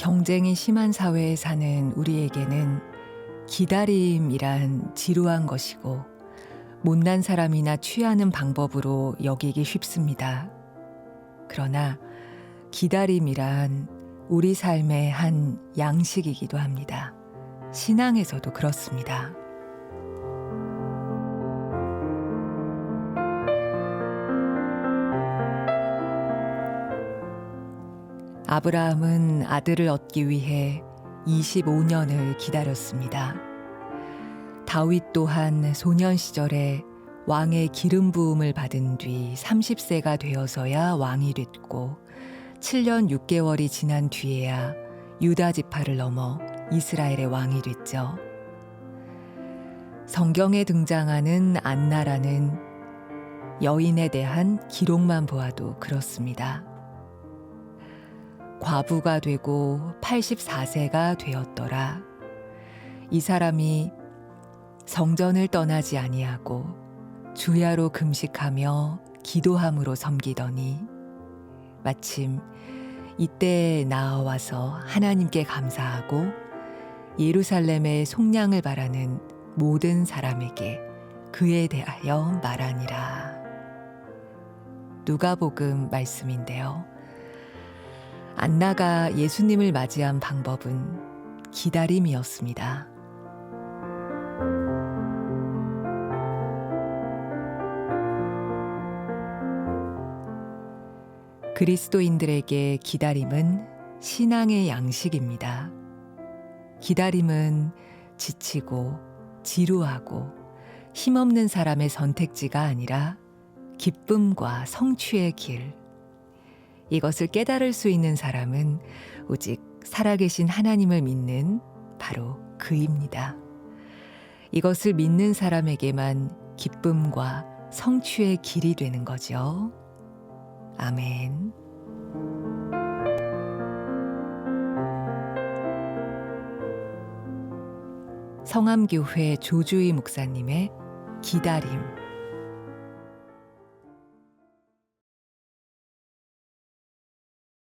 경쟁이 심한 사회에 사는 우리에게는 기다림이란 지루한 것이고 못난 사람이나 취하는 방법으로 여기기 쉽습니다. 그러나 기다림이란 우리 삶의 한 양식이기도 합니다. 신앙에서도 그렇습니다. 아브라함은 아들을 얻기 위해 25년을 기다렸습니다. 다윗 또한 소년 시절에 왕의 기름 부음을 받은 뒤 30세가 되어서야 왕이 됐고 7년 6개월이 지난 뒤에야 유다 지파를 넘어 이스라엘의 왕이 됐죠. 성경에 등장하는 안나라는 여인에 대한 기록만 보아도 그렇습니다. 과부가 되고 84세가 되었더라. 이 사람이 성전을 떠나지 아니하고 주야로 금식하며 기도함으로 섬기더니 마침 이때 나와서 하나님께 감사하고 예루살렘의 속량을 바라는 모든 사람에게 그에 대하여 말하니라. 누가복음 말씀인데요. 안나가 예수님을 맞이한 방법은 기다림이었습니다. 그리스도인들에게 기다림은 신앙의 양식입니다. 기다림은 지치고 지루하고 힘없는 사람의 선택지가 아니라 기쁨과 성취의 길. 이것을 깨달을 수 있는 사람은 오직 살아계신 하나님을 믿는 바로 그입니다. 이것을 믿는 사람에게만 기쁨과 성취의 길이 되는 거죠. 아멘. 성암교회 조주희 목사님의 기다림.